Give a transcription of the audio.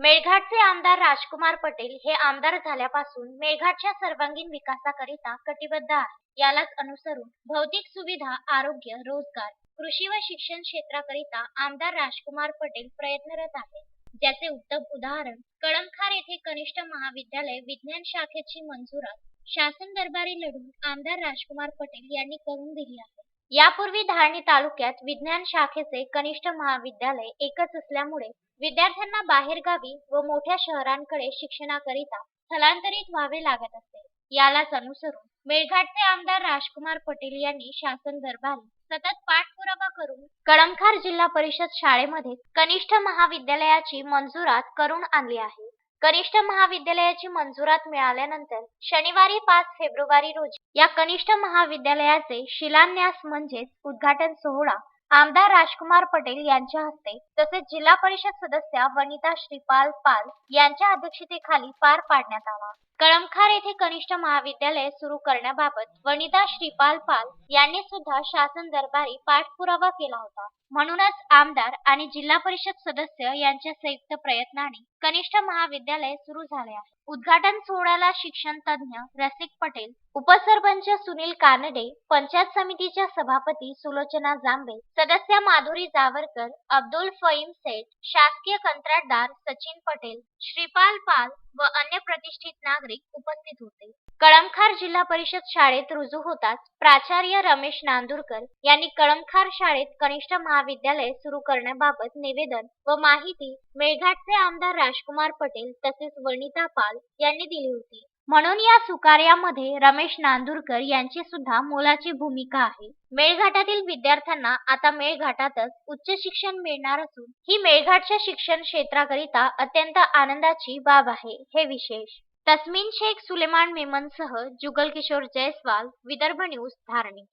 मेळघाटचे आमदार राजकुमार पटेल हे आमदार झाल्यापासून मेळघाटच्या सर्वांगीण विकासाकरिता कटिबद्ध आहे यालाच अनुसरून भौतिक सुविधा आरोग्य रोजगार कृषी व शिक्षण क्षेत्राकरिता आमदार राजकुमार पटेल प्रयत्नरत आहेत. ज्याचे उत्तम उदाहरण कळमखार येथे कनिष्ठ महाविद्यालय विज्ञान शाखेची मंजुरात शासन दरबारी लढून आमदार राजकुमार पटेल यांनी करून दिली आहे. यापूर्वी धारणी तालुक्यात विज्ञान शाखेचे कनिष्ठ महाविद्यालय एकच असल्यामुळे विद्यार्थ्यांना बाहेरगावी व मोठ्या शहरांकडे शिक्षणाकरिता स्थलांतरित व्हावे लागत असते. यालाच अनुसरून मेळघाटचे आमदार राजकुमार पटेल यांनी शासन दरबारी सतत पाठपुरावा करून कळमखार जिल्हा परिषद शाळेमध्ये कनिष्ठ महाविद्यालयाची मंजुरात करून आणली आहे. कनिष्ठ महाविद्यालयाची मंजुरात मिळाल्यानंतर शनिवारी पाच फेब्रुवारी रोजी या कनिष्ठ महाविद्यालयाचे शिलान्यास म्हणजेच उद्घाटन सोहळा आमदार राजकुमार पटेल यांच्या हस्ते तसेच जिल्हा परिषद सदस्या वनिता श्रीपाल पाल यांच्या अध्यक्षतेखाली पार पाडण्यात आला. कळमखार येथे कनिष्ठ महाविद्यालय सुरू करण्याबाबत वनिता श्रीपाल पाल यांनी सुद्धा शासन दरबारी पाठपुरावा केला होता. म्हणूनच आमदार आणि जिल्हा परिषद सदस्य यांच्या संयुक्त प्रयत्नाने कनिष्ठ महाविद्यालय सुरू झाले आहे. उद्घाटन सोहळ्याला शिक्षण तज्ञ रसिक पटेल उपसरपंच सुनील कानडे पंचायत समितीच्या सभापती सुलोचना जांबे सदस्य माधुरी जावरकर अब्दुल फईम सेठ शासकीय कंत्राटदार सचिन पटेल श्रीपाल पाल व अन्य प्रतिष्ठित नागरिक उपस्थित होते. कळमखार जिल्हा परिषद शाळेत रुजू होताच प्राचार्य रमेश नांदुरकर यांनी कळमखार शाळेत कनिष्ठ महाविद्यालय सुरू करण्याबाबत निवेदन व माहिती मेळघाटचे आमदार राजकुमार पटेल तसेच वनिता पाल यांनी दिली होती. म्हणून या सुकार्यामध्ये रमेश नांदुरकर यांची सुद्धा मोलाची भूमिका आहे. मेळघाटातील विद्यार्थ्यांना आता मेळघाटातच उच्च शिक्षण मिळणार असून ही मेळघाटच्या शिक्षण क्षेत्राकरिता अत्यंत आनंदाची बाब आहे. हे विशेष. तस्मिन शेख सुलेमान मेमनसह जुगल किशोर जयस्वाल विदर्भ न्यूज धारणी.